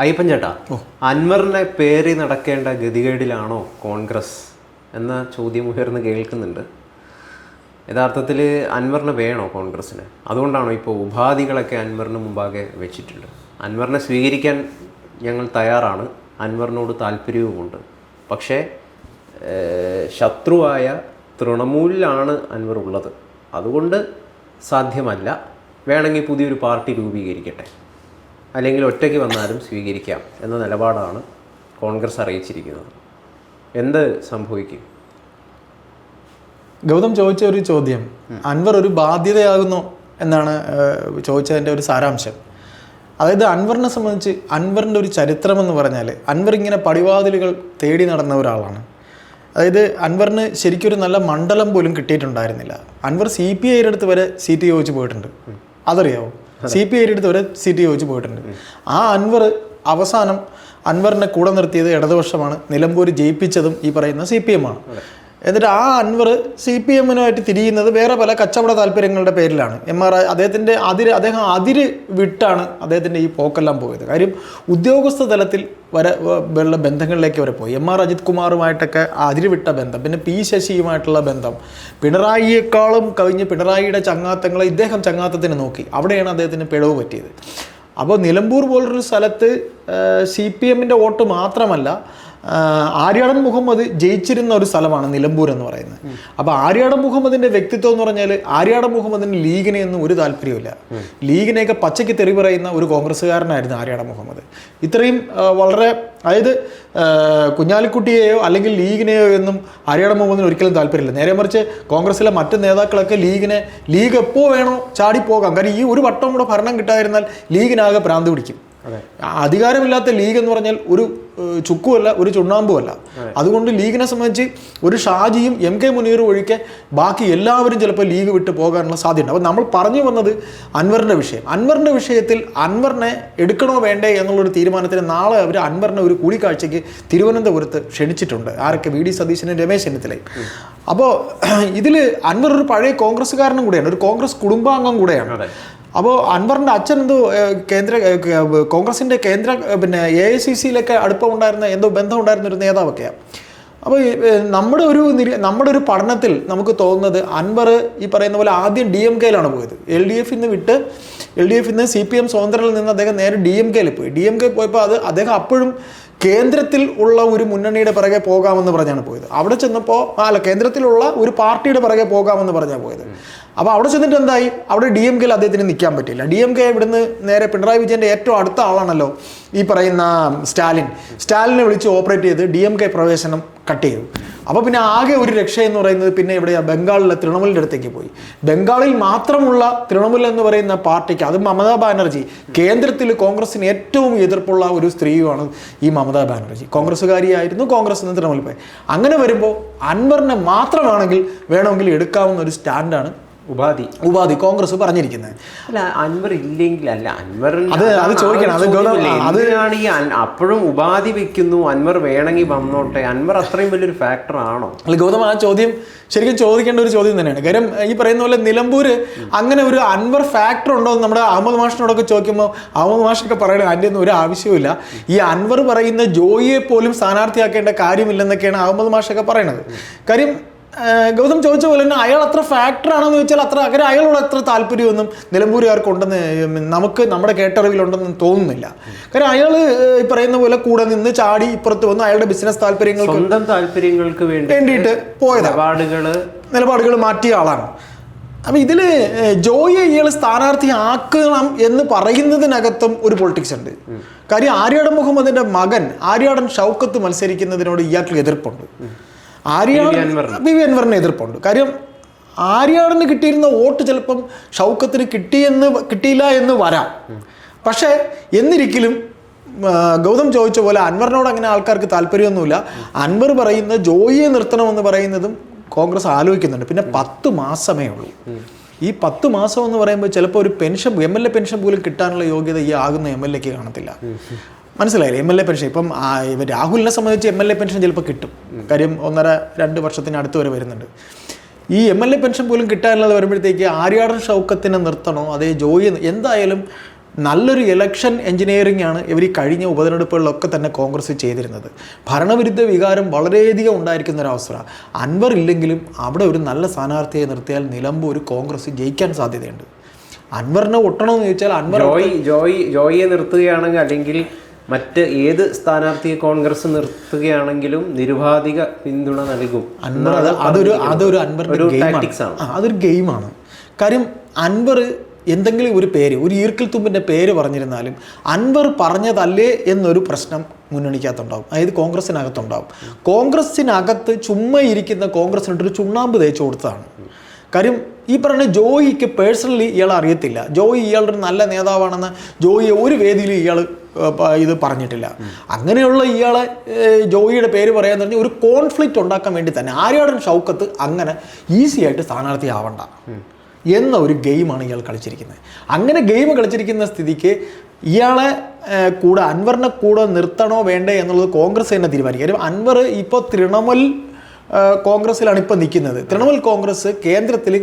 അയ്യപ്പൻ ചേട്ടാ അൻവറിനെ പേറി നടക്കേണ്ട ഗതികേടിലാണോ കോൺഗ്രസ് എന്ന ചോദ്യം ഉയർന്ന് കേൾക്കുന്നുണ്ട്. യഥാർത്ഥത്തിൽ അൻവറിന് വേണോ കോൺഗ്രസ്സിന്? അതുകൊണ്ടാണോ ഇപ്പോൾ ഉപാധികളൊക്കെ അൻവറിന് മുമ്പാകെ വെച്ചിട്ടുണ്ട്. അൻവറിനെ സ്വീകരിക്കാൻ ഞങ്ങൾ തയ്യാറാണ്. അൻവറിനോട് താല്പര്യവുമുണ്ട്. പക്ഷേ ശത്രുവായ തൃണമൂലിലാണ് അൻവർ ഉള്ളത്. അതുകൊണ്ട് സാധ്യമല്ല. വേണമെങ്കിൽ പുതിയൊരു പാർട്ടി രൂപീകരിക്കട്ടെ. അല്ലെങ്കിൽ ഒറ്റയ്ക്ക് വന്നാലും സ്വീകരിക്കാം എന്ന നിലപാടാണ് കോൺഗ്രസ് അറിയിച്ചിരിക്കുന്നത്. എന്ത് സംഭവിക്കും? ഗൗതം ചോദിച്ച ഒരു ചോദ്യം. അൻവർ ഒരു ബാധ്യതയാകുന്നു എന്നാണ് ചോദിച്ചതിന്റെ ഒരു സാരാംശം. അതായത് അൻവറിനെ സംബന്ധിച്ച് അൻവറിന്റെ ഒരു ചരിത്രം എന്ന് പറഞ്ഞാൽ അൻവർ ഇങ്ങനെ പടിവാതിലുകൾ തേടി നടന്ന ഒരാളാണ്. അതായത് അൻവറിന് ശരിക്കൊരു നല്ല മണ്ഡലം പോലും കിട്ടിയിട്ടുണ്ടായിരുന്നില്ല. അൻവർ സി പി ഐയുടെ അടുത്ത് വരെ സീറ്റ് ചോദിച്ച് പോയിട്ടുണ്ട്. അതറിയാവോ? സി പി ഐയുടെ അടുത്ത് ഒരു സീറ്റ് ചോദിച്ച് പോയിട്ടുണ്ട്. ആ അൻവർ അവസാനം അൻവറിനെ കൂടെ നിർത്തിയത് ഇടതുപക്ഷമാണ്. നിലമ്പൂർ ജയിപ്പിച്ചതും ഈ പറയുന്ന സി പി എം ആണ്. എന്നിട്ട് ആ അൻവർ സി പി എമ്മിനുമായിട്ട് തിരിയുന്നത് വേറെ പല കച്ചവട താല്പര്യങ്ങളുടെ പേരിലാണ്. എം ആർ ഐ അദ്ദേഹത്തിന്റെ അതിര് അദ്ദേഹം അതിര് വിട്ടാണ് അദ്ദേഹത്തിന്റെ ഈ പോക്കെല്ലാം പോയത്. കാര്യം ഉദ്യോഗസ്ഥ തലത്തിൽ വരെ ഉള്ള ബന്ധങ്ങളിലേക്ക് വരെ പോയി. എം ആർ അജിത് കുമാറുമായിട്ടൊക്കെ അതിര് വിട്ട ബന്ധം പിന്നെ പി ശശിയുമായിട്ടുള്ള ബന്ധം പിണറായിയേക്കാളും കഴിഞ്ഞ് പിണറായിയുടെ ചങ്ങാത്തങ്ങളെ ഇദ്ദേഹം ചങ്ങാത്തത്തിന് നോക്കി. അവിടെയാണ് അദ്ദേഹത്തിന് പിഴവ് പറ്റിയത്. അപ്പോൾ നിലമ്പൂർ പോലൊരു സ്ഥലത്ത് സി പി എമ്മിന്റെ വോട്ട് മാത്രമല്ല ആര്യാടൻ മുഹമ്മദ് ജയിച്ചിരുന്ന ഒരു സ്ഥലമാണ് നിലമ്പൂർ എന്ന് പറയുന്നത്. അപ്പോൾ ആര്യാടൻ മുഹമ്മദിന്റെ വ്യക്തിത്വം എന്ന് പറഞ്ഞാൽ ആര്യാടൻ മുഹമ്മദിന് ലീഗിനെ ഒന്നും ഒരു താല്പര്യമില്ല ലീഗിനെയൊക്കെ പച്ചയ്ക്ക് തെറി പറയുന്ന ഒരു കോൺഗ്രസ്സുകാരനായിരുന്നു ആര്യാടൻ മുഹമ്മദ്. ഇത്രയും വളരെ അതായത് കുഞ്ഞാലിക്കുട്ടിയെയോ അല്ലെങ്കിൽ ലീഗിനെയോ എന്നും ആര്യാടൻ മുഹമ്മദിന് ഒരിക്കലും താല്പര്യമില്ല. നേരെ മറിച്ച് കോൺഗ്രസിലെ മറ്റ് നേതാക്കളൊക്കെ ലീഗിനെ ലീഗ് എപ്പോൾ വേണോ ചാടിപ്പോകാം. കാരണം ഈ ഒരു വട്ടം കൂടെ ഭരണം കിട്ടാതിരുന്നാൽ ലീഗിനാകെ ഭ്രാന്ത് പിടിക്കും. അധികാരമില്ലാത്ത ലീഗ് എന്ന് പറഞ്ഞാൽ ഒരു ചുക്കുമല്ല ഒരു ചുണ്ണാമ്പുമല്ല അതുകൊണ്ട് ലീഗിനെ സംബന്ധിച്ച് ഒരു ഷാജിയും എം കെ മുനീറും ഒഴികെ ബാക്കി എല്ലാവരും ചിലപ്പോൾ ലീഗ് വിട്ട് പോകാനുള്ള സാധ്യതയുണ്ട്. അപ്പോൾ നമ്മൾ പറഞ്ഞു വന്നത് അൻവറിന്റെ വിഷയം. അൻവറിന്റെ വിഷയത്തിൽ അൻവറിനെ എടുക്കണോ വേണ്ടേ എന്നുള്ളൊരു തീരുമാനത്തിന് നാളെ അവർ അൻവറിനെ ഒരു കൂടിക്കാഴ്ചയ്ക്ക് തിരുവനന്തപുരത്ത് ക്ഷണിച്ചിട്ടുണ്ട്. ആരൊക്കെ? വി. ഡി. സതീശനും രമേശ് ചെന്നിത്തലയും. അപ്പോൾ ഇതിൽ അൻവർ ഒരു പഴയ കോൺഗ്രസ്സുകാരനും കൂടെയാണ്. ഒരു കോൺഗ്രസ് കുടുംബാംഗം കൂടെയാണ്. അപ്പോൾ അൻവറിന്റെ അച്ഛൻ എന്തോ കേന്ദ്ര കോൺഗ്രസിന്റെ കേന്ദ്ര പിന്നെ എ ഐ സി സിയിലൊക്കെ അടുപ്പമുണ്ടായിരുന്ന എന്തോ ബന്ധമുണ്ടായിരുന്ന ഒരു നേതാവൊക്കെയാണ് അപ്പോൾ നമ്മുടെ ഒരു നിരീ നമ്മുടെ ഒരു പഠനത്തിൽ നമുക്ക് തോന്നുന്നത് അൻവർ ഈ പറയുന്ന പോലെ ആദ്യം ഡി എം കെയിലാണ് പോയത്. എൽ ഡി എഫിൽ നിന്ന് വിട്ട് എൽ ഡി എഫിൽ നിന്ന് സി പി എം സ്വതന്ത്രയിൽ നിന്ന് അദ്ദേഹം നേരെ ഡി എം കെയിൽ പോയി. ഡി എം കെ പോയപ്പോൾ അത് അദ്ദേഹം അപ്പോഴും കേന്ദ്രത്തിൽ ഉള്ള ഒരു മുന്നണിയുടെ പിറകെ പോകാമെന്ന് പറഞ്ഞാണ് പോയത്. അവിടെ ചെന്നപ്പോൾ അല്ല കേന്ദ്രത്തിലുള്ള ഒരു പാർട്ടിയുടെ പിറകെ പോകാമെന്ന് പറഞ്ഞാണ് പോയത്. അപ്പോൾ അവിടെ ചെന്നിട്ട് എന്തായി? അവിടെ ഡി എം കെയിൽ അദ്ദേഹത്തിന് നിൽക്കാൻ പറ്റില്ല ഡി എം കെ ഇവിടുന്ന് നേരെ പിണറായി വിജയന്റെ ഏറ്റവും അടുത്ത ആളാണല്ലോ ഈ പറയുന്ന സ്റ്റാലിൻ. സ്റ്റാലിനെ വിളിച്ച് ഓപ്പറേറ്റ് ചെയ്ത് ഡി എം കെ പ്രവേശനം കട്ട് ചെയ്തു. അപ്പോൾ പിന്നെ ആകെ ഒരു രക്ഷ എന്ന് പറയുന്നത് പിന്നെ ഇവിടെ ബംഗാളിലെ തൃണമൂലിന്റെ അടുത്തേക്ക് പോയി. ബംഗാളിൽ മാത്രമുള്ള തൃണമൂൽ എന്ന് പറയുന്ന പാർട്ടിക്ക് അത് മമതാ ബാനർജി. കേന്ദ്രത്തിൽ കോൺഗ്രസിന് ഏറ്റവും എതിർപ്പുള്ള ഒരു സ്ത്രീയുമാണ് ഈ മമതാ ബാനർജി. കോൺഗ്രസ്സുകാരിയായിരുന്നു കോൺഗ്രസ് നിന്ന് തൃണമൂൽ പോയി. അങ്ങനെ വരുമ്പോൾ അൻവറിനെ മാത്രമാണെങ്കിൽ വേണമെങ്കിൽ എടുക്കാവുന്ന ഒരു സ്റ്റാൻഡാണ് ഉപാധി. ഉപാധി കോൺഗ്രസ് പറഞ്ഞിരിക്കുന്നത് അല്ല അൻവർ ഇല്ലെങ്കിൽ അല്ല അൻവർ അത് അത് ചോദിക്കണം. അത് ഈ അപ്പോഴും ഉപാധി വെക്കുന്നു അൻവർ വേണമെങ്കിൽ വന്നോട്ടെ? അൻവർ അത്രയും വലിയൊരു ഫാക്ടർ ആണോ? അല്ല ഗൗതം ആ ചോദ്യം ശരിക്കും ചോദിക്കേണ്ട ഒരു ചോദ്യം തന്നെയാണ്. കാര്യം ഈ പറയുന്ന പോലെ നിലമ്പൂര് അങ്ങനെ ഒരു അൻവർ ഫാക്ടർ ഉണ്ടോ എന്ന് നമ്മുടെ അഹമ്മദ് മാഷിനോടൊക്കെ ചോദിക്കുമ്പോൾ അഹമ്മദ് മാഷൊക്കെ പറയണ അതിന്റെ ഒന്നും ഒരു ആവശ്യമില്ല ഈ അൻവർ പറയുന്ന ജോയിയെ പോലും സ്ഥാനാർത്ഥിയാക്കേണ്ട കാര്യമില്ലെന്നൊക്കെയാണ് അഹമ്മദ് മാഷൊക്കെ പറയണത്. കാര്യം ഗൗതം ചോദിച്ച പോലെ തന്നെ അയാൾ അത്ര ഫാക്ടർ ആണെന്ന് വെച്ചാൽ അത്ര അങ്ങനെ അയാളോട് അത്ര താല്പര്യമൊന്നും നിലമ്പൂരുകാർക്കുണ്ടെന്ന് നമുക്ക് നമ്മുടെ കേട്ടറിവിലുണ്ടെന്ന് തോന്നുന്നില്ല. കാരണം അയാൾ ഈ പറയുന്ന പോലെ കൂടെ നിന്ന് ചാടി ഇപ്പുറത്ത് വന്ന് അയാളുടെ ബിസിനസ് താല്പര്യങ്ങൾക്ക് സ്വന്തം താല്പര്യങ്ങൾക്ക് വേണ്ടിയിട്ട് പോയതാണ് നിലപാടുകൾ നിലപാടുകൾ മാറ്റിയ ആളാണ്. അപ്പം ഇതിൽ ജോയിയെ ഇയാൾ സ്ഥാനാർത്ഥി ആക്കണം എന്ന് പറയുന്നതിനകത്തും ഒരു പൊളിറ്റിക്സ് ഉണ്ട്. കാര്യം ആര്യാടൻ മുഹമ്മദിന്റെ മകൻ ആര്യാടൻ ഷൗക്കത്ത് മത്സരിക്കുന്നതിനോട് ഇയാൾക്ക് എതിർപ്പുണ്ട്. ആര്യാടൻ അൻവറിന്. ബി വി അൻവറിന് എതിർപ്പുണ്ട്. കാര്യം ആര്യാടന് കിട്ടിയിരുന്ന വോട്ട് ചിലപ്പം ഷൗക്കത്തിന് കിട്ടിയെന്ന് കിട്ടിയില്ല എന്ന് വരാം. പക്ഷേ എന്നിരിക്കലും ഗൗതം ചോദിച്ച പോലെ അൻവറിനോട് അങ്ങനെ ആൾക്കാർക്ക് താല്പര്യമൊന്നുമില്ല. അൻവർ പറയുന്ന ജോയിയെ നിർത്തണമെന്ന് പറയുന്നതും കോൺഗ്രസ് ആലോചിക്കുന്നുണ്ട്. പിന്നെ പത്ത് മാസമേ ഉള്ളൂ. ഈ പത്ത് മാസം എന്ന് പറയുമ്പോൾ ചിലപ്പോൾ ഒരു pension M L A pension പോലും കിട്ടാനുള്ള യോഗ്യത ഈ ആകുന്ന എം എൽ എക്ക് കാണത്തില്ല. മനസ്സിലായില്ലേ? എം എൽ എ പെൻഷൻ ഇപ്പം രാഹുലിനെ സംബന്ധിച്ച് എം എൽ എ പെൻഷൻ ചിലപ്പോൾ കിട്ടും. കാര്യം ഒന്നര രണ്ട് വർഷത്തിനടുത്ത് വരെ വരുന്നുണ്ട്. ഈ എം എൽ എ പെൻഷൻ പോലും കിട്ടാനുള്ളത് വരുമ്പോഴത്തേക്ക് ആര്യാടൻ ഷൗക്കത്തിനെ നിർത്തണോ? അതേ ജോയി എന്തായാലും നല്ലൊരു ഇലക്ഷൻ എഞ്ചിനീയറിംഗ് ആണ് ഇവർ ഈ കഴിഞ്ഞ ഉപതെരഞ്ഞെടുപ്പുകളിലൊക്കെ തന്നെ കോൺഗ്രസ് ചെയ്തിരുന്നത്. ഭരണവിരുദ്ധ വികാരം വളരെയധികം ഉണ്ടായിരിക്കുന്ന ഒരു അവസ്ഥ. അൻവർ ഇല്ലെങ്കിലും അവിടെ ഒരു നല്ല സ്ഥാനാർത്ഥിയെ നിർത്തിയാൽ നിലമ്പൂർ കോൺഗ്രസ് ജയിക്കാൻ സാധ്യതയുണ്ട്. അൻവറിനെ ഒട്ടണമെന്ന് ചോദിച്ചാൽ അൻവർ ജോയി ജോയി ജോയിയെ നിർത്തുകയാണെങ്കിൽ അല്ലെങ്കിൽ മറ്റ് ഏത് സ്ഥാനാർത്ഥിയെ കോൺഗ്രസ് നിർത്തുകയാണെങ്കിലും നിരുപാധിക പിന്തുണ നൽകും. അതൊരു അതൊരു അൻവറിന്റെ ആണ്. അതൊരു ഗെയിമാണ്. കാര്യം അൻവർ എന്തെങ്കിലും ഒരു പേര് ഒരു ഈർക്കിൽ തുമ്പിന്റെ പേര് പറഞ്ഞിരുന്നാലും അൻവർ പറഞ്ഞതല്ലേ എന്നൊരു പ്രശ്നം മുന്നണിക്കകത്തുണ്ടാവും. അതായത് കോൺഗ്രസ്സിനകത്തുണ്ടാവും കോൺഗ്രസ്സിനകത്ത് ചുമ്മാ ഇരിക്കുന്ന കോൺഗ്രസിനിട്ടൊരു ചുണ്ണാമ്പ് തേച്ച് കൊടുത്തതാണ്. കാര്യം ഈ പറഞ്ഞ ജോയിക്ക് പേഴ്സണലി ഇയാൾ അറിയത്തില്ല. ജോയി ഇയാളുടെ ഒരു നല്ല നേതാവാണെന്ന് ജോയിയെ ഒരു വേദിയിൽ ഇയാൾ ഇത് പറഞ്ഞിട്ടില്ല. അങ്ങനെയുള്ള ഇയാളെ ജോയിയുടെ പേര് പറയാന്ന് പറഞ്ഞാൽ ഒരു കോൺഫ്ലിക്റ്റ് ഉണ്ടാക്കാൻ വേണ്ടി തന്നെ ആര്യാടൻ ഷൗക്കത്ത് അങ്ങനെ ഈസി ആയിട്ട് സ്ഥാനാർത്ഥി ആവണ്ട എന്ന ഒരു ഗെയിമാണ് ഇയാൾ കളിച്ചിരിക്കുന്നത്. അങ്ങനെ ഗെയിം കളിച്ചിരിക്കുന്ന സ്ഥിതിക്ക് ഇയാളെ കൂടെ അൻവറിനെ കൂടെ നിർത്തണോ വേണ്ടേ എന്നുള്ളത് കോൺഗ്രസ് തന്നെ തീരുമാനിക്കും. അൻവർ ഇപ്പോൾ തൃണമൂൽ കോൺഗ്രസ്സിലാണ് ഇപ്പോൾ നിൽക്കുന്നത്. തൃണമൂൽ കോൺഗ്രസ് കേന്ദ്രത്തിൽ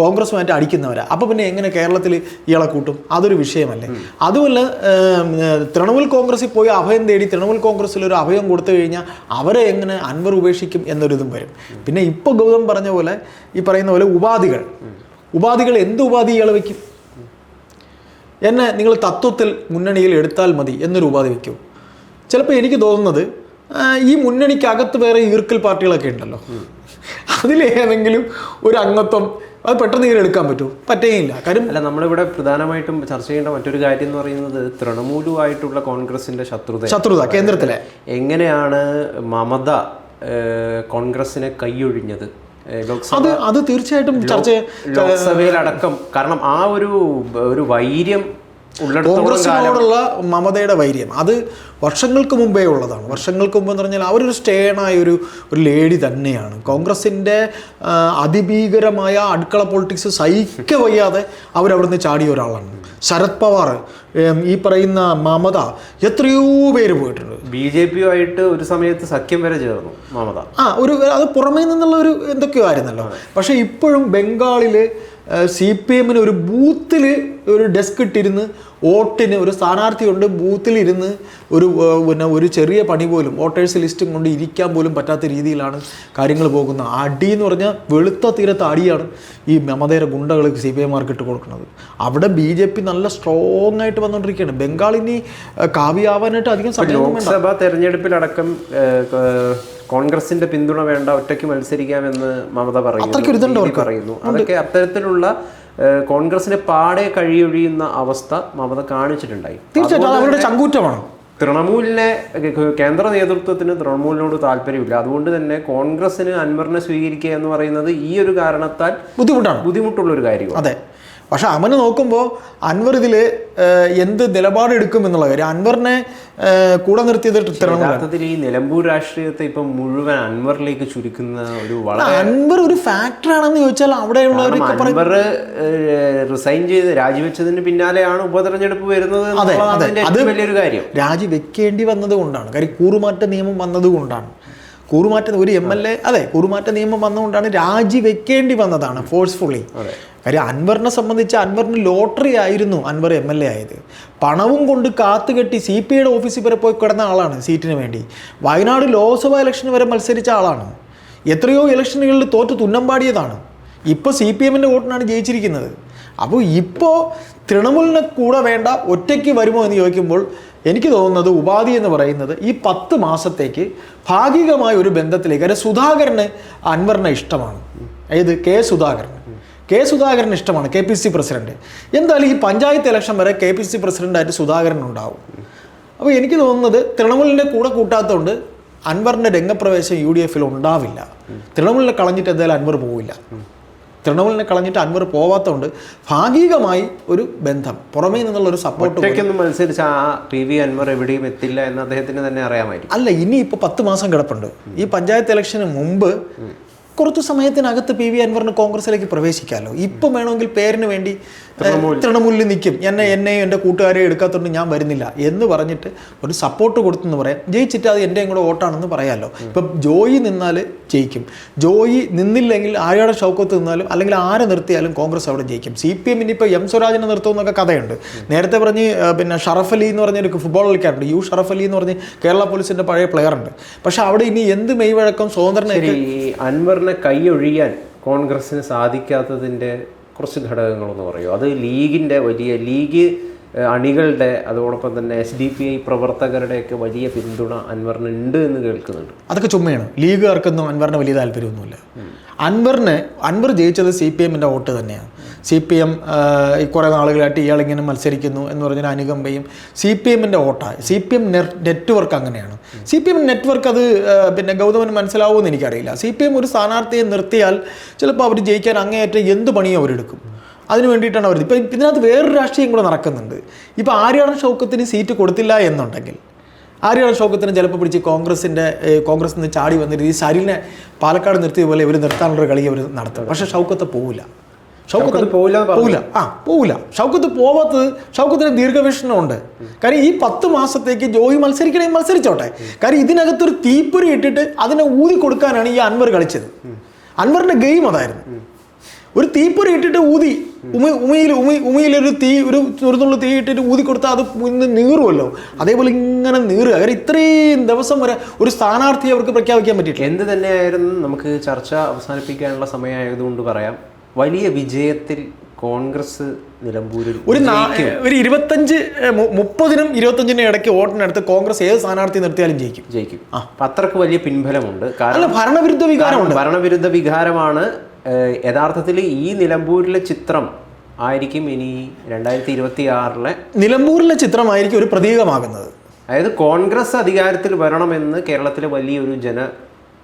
കോൺഗ്രസ്സുമായിട്ട് അടിക്കുന്നവരാണ് അപ്പോൾ പിന്നെ എങ്ങനെ കേരളത്തിൽ ഇയാളെ കൂട്ടും? അതൊരു വിഷയമല്ലേ. അതുമല്ല തൃണമൂൽ കോൺഗ്രസ്സിൽ പോയി അഭയം തേടി തൃണമൂൽ കോൺഗ്രസ്സിൽ ഒരു അഭയം കൊടുത്തു കഴിഞ്ഞാൽ അവരെ എങ്ങനെ അൻവർ ഉപേക്ഷിക്കും എന്നൊരിതും വരും. പിന്നെ ഇപ്പോൾ ഗൗതം പറഞ്ഞ പോലെ ഈ പറയുന്ന പോലെ ഉപാധികൾ. ഉപാധികൾ എന്ത് ഉപാധി ഇയാൾ വയ്ക്കും? എന്നെ നിങ്ങൾ തത്വത്തിൽ മുന്നണിയിൽ എടുത്താൽ മതി എന്നൊരു ഉപാധി വയ്ക്കും. ചിലപ്പോൾ എനിക്ക് തോന്നുന്നത് ഈ മുന്നണിക്കകത്ത് വേറെ ഈർക്കൽ പാർട്ടികളൊക്കെ ഉണ്ടല്ലോ. അതിലേതെങ്കിലും ഒരു അംഗത്വം അത് പെട്ടെന്ന് ഇങ്ങനെ എടുക്കാൻ പറ്റുമോ? പറ്റുകയില്ല കാര്യം അല്ല നമ്മളിവിടെ പ്രധാനമായിട്ടും ചർച്ച ചെയ്യേണ്ട മറ്റൊരു കാര്യം എന്ന് പറയുന്നത് തൃണമൂലുമായിട്ടുള്ള കോൺഗ്രസിന്റെ ശത്രുത. ശത്രുത കേന്ദ്രത്തിലെ. എങ്ങനെയാണ് മമത കോൺഗ്രസിനെ കൈയൊഴിഞ്ഞത്? അത് അത് തീർച്ചയായിട്ടും ചർച്ച ലോക്സഭയിലടക്കം. കാരണം ആ ഒരു ഒരു വൈര്യം കോൺഗ്രസിനോടുള്ള മമതയുടെ വൈര്യം. അത് വർഷങ്ങൾക്ക് മുമ്പേ ഉള്ളതാണ്. വർഷങ്ങൾക്ക് മുമ്പ് എന്ന് പറഞ്ഞാൽ അവരൊരു സ്റ്റേണായ ഒരു ഒരു ലേഡി തന്നെയാണ്. കോൺഗ്രസിന്റെ അതിഭീകരമായ അടുക്കള പൊളിറ്റിക്സ് സഹിക്ക വയ്യാതെ അവരവിടുന്ന് ചാടിയ ഒരാളാണ്. ശരത് പവാർ ഈ പറയുന്ന മമത എത്രയോ പേര് പോയിട്ടുണ്ട്. ബി ജെ പിയുമായിട്ട് ഒരു സമയത്ത് സഖ്യം വരെ ചേർന്നു മമത. ആ ഒരു അത് പുറമേ നിന്നുള്ള ഒരു എന്തൊക്കെയോ ആയിരുന്നല്ലോ. പക്ഷേ ഇപ്പോഴും ബംഗാളിൽ സി പി എമ്മിന് ഒരു ബൂത്തിൽ ഒരു ഡെസ്ക് ഇട്ടിരുന്ന് വോട്ടിന് ഒരു സ്ഥാനാർത്ഥിയുണ്ട് ബൂത്തിലിരുന്ന് ഒരു പിന്നെ ഒരു ചെറിയ പണി പോലും വോട്ടേഴ്സ് ലിസ്റ്റും കൊണ്ട് ഇരിക്കാൻ പോലും പറ്റാത്ത രീതിയിലാണ് കാര്യങ്ങൾ പോകുന്നത്. അടി എന്ന് പറഞ്ഞാൽ വെളുത്ത തീരത്ത് അടിയാണ് ഈ മമതയുടെ ഗുണ്ടകൾ സി പി എമാർക്ക് ഇട്ട് കൊടുക്കുന്നത്. അവിടെ ബി ജെ പി നല്ല സ്ട്രോങ് ആയിട്ട് വന്നുകൊണ്ടിരിക്കുകയാണ് ബംഗാളിനി കാവ്യാവാനായിട്ട് അധികം സമയം ലോക്സഭാ തെരഞ്ഞെടുപ്പിലടക്കം കോൺഗ്രസിന്റെ പിന്തുണ വേണ്ട ഒറ്റയ്ക്ക് മത്സരിക്കാമെന്ന് മമത പറയുന്നു. പറയുന്നു. അതൊക്കെ അത്തരത്തിലുള്ള കോൺഗ്രസിനെ പാടെ കഴിയൊഴിയുന്ന അവസ്ഥ മമത കാണിച്ചിട്ടുണ്ടായി. തീർച്ചയായിട്ടും അത് അവരുടെ ചങ്കൂറ്റമാണ്. തൃണമൂലിനെ കേന്ദ്ര നേതൃത്വത്തിന് തൃണമൂലിനോട് താല്പര്യമില്ല. അതുകൊണ്ട് തന്നെ കോൺഗ്രസിന് അൻവറിനെ സ്വീകരിക്കുക എന്ന് പറയുന്നത് ഈ ഒരു കാരണത്താൽ ബുദ്ധിമുട്ടാണ്. ബുദ്ധിമുട്ടുള്ള ഒരു കാര്യമാണ്. അതെ. പക്ഷെ അവന് നോക്കുമ്പോൾ അൻവർ ഇതിൽ എന്ത് നിലപാടെടുക്കും എന്നുള്ള കാര്യം. അൻവറിനെ കൂടെ നിർത്തിയത് തൃണമൂല യഥാർത്ഥത്തിൽ ഈ നിലമ്പൂർ രാഷ്ട്രീയത്തെ ഇപ്പം മുഴുവൻ അൻവറിലേക്ക് ചുരുക്കുന്ന ഒരു വളരെ അൻവർ ഒരു ഫാക്ടർ ആണെന്ന് ചോദിച്ചാൽ അവിടെയുള്ള അൻവർ റിസൈൻ ചെയ്ത് രാജിവെച്ചതിന് പിന്നാലെയാണ് ഉപതെരഞ്ഞെടുപ്പ് വരുന്നത് അതെ, വലിയൊരു കാര്യം. രാജിവെക്കേണ്ടി വന്നത് കൊണ്ടാണ് കാര്യം കൂറുമാറ്റ നിയമം വന്നത് കൊണ്ടാണ് കൂറുമാറ്റ ഒരു എം എൽ എ അതെ കൂറുമാറ്റ നിയമം വന്നതുകൊണ്ടാണ് രാജി വെക്കേണ്ടി വന്നതാണ് ഫോഴ്സ്ഫുള്ളി. കാര്യം അൻവറിനെ സംബന്ധിച്ച് അൻവറിന് ലോട്ടറി ആയിരുന്നു അൻവർ എം എൽ എ ആയത്. പണവും കൊണ്ട് കാത്തുകെട്ടി സി പി ഐയുടെ ഓഫീസിൽ വരെ പോയി കിടന്ന ആളാണ് സീറ്റിന് വേണ്ടി. വയനാട് ലോക്സഭാ ഇലക്ഷന് വരെ മത്സരിച്ച ആളാണ്. എത്രയോ ഇലക്ഷനുകളിൽ തോറ്റ് തുന്നമ്പാടിയതാണ് ഇപ്പോൾ സി പി എമ്മിന്റെ വോട്ടിനാണ് ജയിച്ചിരിക്കുന്നത്. അപ്പോൾ ഇപ്പോൾ തൃണമൂലിനെ കൂടെ വേണ്ട ഒറ്റയ്ക്ക് വരുമോ എന്ന് ചോദിക്കുമ്പോൾ എനിക്ക് തോന്നുന്നത് ഉപാധി എന്ന് പറയുന്നത് ഈ പത്ത് മാസത്തേക്ക് ഭാഗികമായ ഒരു ബന്ധത്തിലേക്ക് അതായത് സുധാകരന് അൻവറിനെ ഇഷ്ടമാണ്. ഏത് കെ സുധാകരന്. കെ സുധാകരൻ ഇഷ്ടമാണ് കെ പി സി പ്രസിഡന്റ്. എന്തായാലും ഈ പഞ്ചായത്ത് ഇലക്ഷൻ വരെ കെ പി സി പ്രസിഡന്റായിട്ട് സുധാകരൻ ഉണ്ടാവും. അപ്പോൾ എനിക്ക് തോന്നുന്നത് തൃണമൂലിന്റെ കൂടെ കൂട്ടാത്തതുകൊണ്ട് അൻവറിന്റെ രംഗപ്രവേശം യു ഡി എഫിൽ ഉണ്ടാവില്ല. തൃണമൂലിനെ കളഞ്ഞിട്ട് എന്തായാലും അൻവർ പോവില്ല. തൃണമൂലിനെ കളഞ്ഞിട്ട് അൻവർ പോവാത്തതുകൊണ്ട് ഭാഗികമായി ഒരു ബന്ധം പുറമേ നിന്നുള്ള ഒരു സപ്പോർട്ട് മത്സരിച്ച് ആ പി വി അൻവർ എവിടെയും എത്തില്ല എന്ന് അദ്ദേഹത്തിന് തന്നെ അറിയാമായിരിക്കും. അല്ല ഇനി ഇപ്പോൾ പത്ത് മാസം കിടപ്പുണ്ട്. ഈ പഞ്ചായത്ത് ഇലക്ഷന് മുമ്പ് കുറച്ച് സമയത്തിനകത്ത് പി വി അൻവറിന് കോൺഗ്രസിലേക്ക് പ്രവേശിക്കാമല്ലോ ഇപ്പം വേണമെങ്കിൽ പേരിന് വേണ്ടി തൃണമൂലിൽ. നിൽക്കും. എന്നെ എന്നെ എന്റെ കൂട്ടുകാരെ എടുക്കാത്തതുകൊണ്ട് ഞാൻ വരുന്നില്ല എന്ന് പറഞ്ഞിട്ട് ഒരു സപ്പോർട്ട് കൊടുത്തെന്ന് പറയാം. ജയിച്ചിട്ട് അത് എന്റെയും കൂടെ വോട്ടാണെന്ന് പറയാമല്ലോ ഇപ്പം ജോയി നിന്നാൽ ജയിക്കും. ജോയി നിന്നില്ലെങ്കിൽ ആരുടെ ഷൗക്കത്ത് നിന്നാലും അല്ലെങ്കിൽ ആരെ നിർത്തിയാലും കോൺഗ്രസ് അവിടെ ജയിക്കും. സി പി എമ്മിന് ഇപ്പോൾ എം സ്വരാജിനെ നിർത്തുമെന്നൊക്കെ കഥയുണ്ട്. നേരത്തെ പറഞ്ഞ് പിന്നെ ഷറഫ് അലി എന്ന് പറഞ്ഞൊരു ഫുട്ബോൾ കളിക്കാറുണ്ട് യു ഷറഫ് അലി എന്ന് പറഞ്ഞ് കേരള പോലീസിന്റെ പഴയ പ്ലെയർ ഉണ്ട്. പക്ഷെ അവിടെ ഇനി എന്ത് മെയ്വഴക്കം സ്വതന്ത്രനെ ശരി ഈ അൻവറിനെ കൈയൊഴിയാൻ കോൺഗ്രസിന് സാധിക്കാത്തതിന്റെ കുറച്ച് ഘടകങ്ങളെന്ന് പറയൂ. അത് ലീഗിന്റെ വലിയ ലീഗ് അണികളുടെ അതോടൊപ്പം തന്നെ എസ് ഡി പി ഐ പ്രവർത്തകരുടെയൊക്കെ വലിയ പിന്തുണ അൻവറിന് ഉണ്ട് എന്ന് കേൾക്കുന്നുണ്ട്. അതൊക്കെ ചുമ്മയാണ് ലീഗുകാർക്കൊന്നും അൻവറിന് വലിയ താല്പര്യമൊന്നുമില്ല. അൻവറിന് അൻവർ ജയിച്ചത് സി പി എമ്മിന്റെ വോട്ട് തന്നെയാണ്. സി പി എം ഈ കുറേ നാളുകളായിട്ട് ഇയാളിങ്ങനെ മത്സരിക്കുന്നു എന്ന് പറഞ്ഞൊരു അനുകമ്പയും സി പി എമ്മിന്റെ വോട്ടാണ് സി പി എം നെറ്റ്വർക്ക് അങ്ങനെയാണ്. സി പി എം നെറ്റ്വർക്ക് അത് പിന്നെ ഗൗതമന് മനസ്സിലാവുമെന്ന് എനിക്കറിയില്ല. സി പി എം ഒരു സ്ഥാനാർത്ഥിയെ നിർത്തിയാൽ ചിലപ്പോൾ അവർ ജയിക്കാൻ അങ്ങേയറ്റം എന്ത് പണിയും അവരെടുക്കും അതിന് വേണ്ടിയിട്ടാണ് അവർ ഇപ്പം ഇതിനകത്ത് വേറൊരു രാഷ്ട്രീയം കൂടെ നടക്കുന്നുണ്ട്. ഇപ്പോൾ ആര്യാടൻ ഷൗക്കത്തിന് സീറ്റ് കൊടുത്തില്ല എന്നുണ്ടെങ്കിൽ ആര്യാടൻ ഷൗക്കത്തിന് ചിലപ്പോൾ പിടിച്ച് കോൺഗ്രസിന്റെ കോൺഗ്രസ് നിന്ന് ചാടി വന്നിട്ട് ഈ സരിലിനെ പാലക്കാട് നിർത്തിയ പോലെ ഇവർ നിർത്താനുള്ള കളി അവർ നടത്തും. പക്ഷേ ഷൗക്കത്ത് പോവില്ല. ഷൗക്കത്ത് പോവില്ല ആ പോവില്ല. ഷൗക്കത്ത് പോവാത്തത് ഷൗക്കത്തിന് ദീർഘവീക്ഷണമുണ്ട്. കാര്യം ഈ പത്ത് മാസത്തേക്ക് ജോയി മത്സരിക്കണമെങ്കിൽ മത്സരിച്ചോട്ടെ. കാര്യം ഇതിനകത്തൊരു തീപ്പൊരി ഇട്ടിട്ട് അതിനെ ഊതി കൊടുക്കാനാണ് ഈ അൻവർ കളിച്ചത്. അൻവറിന്റെ ഗെയിം അതായിരുന്നു. ഒരു തീപ്പൊരി ഇട്ടിട്ട് ഊതി ഉമി ഉമയിൽ ഉമി ഉമയിലൊരു തീ ഒരു ചെറുതുള്ള തീ ഇട്ടിട്ട് ഊതി കൊടുത്താൽ അത് ഇന്ന് നീറുമല്ലോ അതേപോലെ ഇങ്ങനെ നീറുക. അവർ ഇത്രയും ദിവസം വരെ ഒരു സ്ഥാനാർത്ഥി അവർക്ക് പ്രഖ്യാപിക്കാൻ പറ്റിയിട്ടില്ല. എന്ത് തന്നെയായിരുന്നു നമുക്ക് ചർച്ച അവസാനിപ്പിക്കാനുള്ള സമയമായതുകൊണ്ട് പറയാം. വലിയ വിജയത്തിൽ കോൺഗ്രസ് നിലമ്പൂരിൽ ഒരു ഒരു ഇരുപത്തഞ്ച് മുപ്പതിനും ഇരുപത്തഞ്ചിനും ഇടയ്ക്ക് വോട്ടിനടുത്ത് കോൺഗ്രസ് ഏത് സ്ഥാനാർത്ഥി നിർത്തിയാലും ജയിക്കും. ജയിക്കും. ആ. അത്രയ്ക്ക് വലിയ പിൻബലമുണ്ട്. കാരണം ഭരണവിരുദ്ധ വികാരമുണ്ട്. ഭരണവിരുദ്ധ വികാരമാണ് യഥാർത്ഥത്തിൽ ഈ നിലമ്പൂരിലെ ചിത്രം ആയിരിക്കും ഇനി രണ്ടായിരത്തി ഇരുപത്തി ആറിലെ നിലമ്പൂരിലെ ചിത്രമായിരിക്കും ഒരു പ്രതീകമാകുന്നത്. അതായത് കോൺഗ്രസ് അധികാരത്തിൽ വരണമെന്ന് കേരളത്തിലെ വലിയൊരു ജന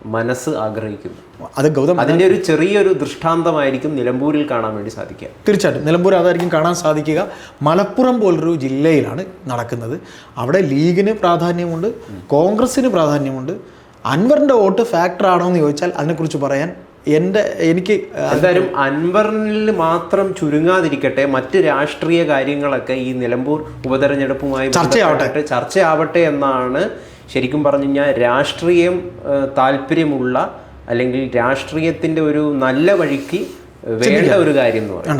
മനസ്സ് ആഗ്രഹിക്കുന്നു. അത് ഗൗതം അതിന്റെ ഒരു ചെറിയൊരു ദൃഷ്ടാന്തമായിരിക്കും നിലമ്പൂരിൽ കാണാൻ വേണ്ടി സാധിക്കുക. തീർച്ചയായിട്ടും. നിലമ്പൂർ അതായിരിക്കും കാണാൻ സാധിക്കുക. മലപ്പുറം പോലൊരു ജില്ലയിലാണ് നടക്കുന്നത്. അവിടെ ലീഗിന് പ്രാധാന്യമുണ്ട് കോൺഗ്രസ്സിന് പ്രാധാന്യമുണ്ട്. അൻവറിന്റെ വോട്ട് ഫാക്ടർ ആണോ എന്ന് ചോദിച്ചാൽ അതിനെക്കുറിച്ച് പറയാൻ എന്റെ എനിക്ക് എന്തായാലും അൻവറിൽ മാത്രം ചുരുങ്ങാതിരിക്കട്ടെ മറ്റ് രാഷ്ട്രീയ കാര്യങ്ങളൊക്കെ ഈ നിലമ്പൂർ ഉപതെരഞ്ഞെടുപ്പുമായി ചർച്ചയാവട്ടെ. ചർച്ചയാവട്ടെ എന്നാണ് ശരിക്കും പറഞ്ഞു കഴിഞ്ഞാൽ രാഷ്ട്രീയം താല്പര്യമുള്ള അല്ലെങ്കിൽ രാഷ്ട്രീയത്തിന്റെ ഒരു നല്ല വഴിക്ക് വേണ്ട ഒരു കാര്യം എന്ന് പറയുന്നത്.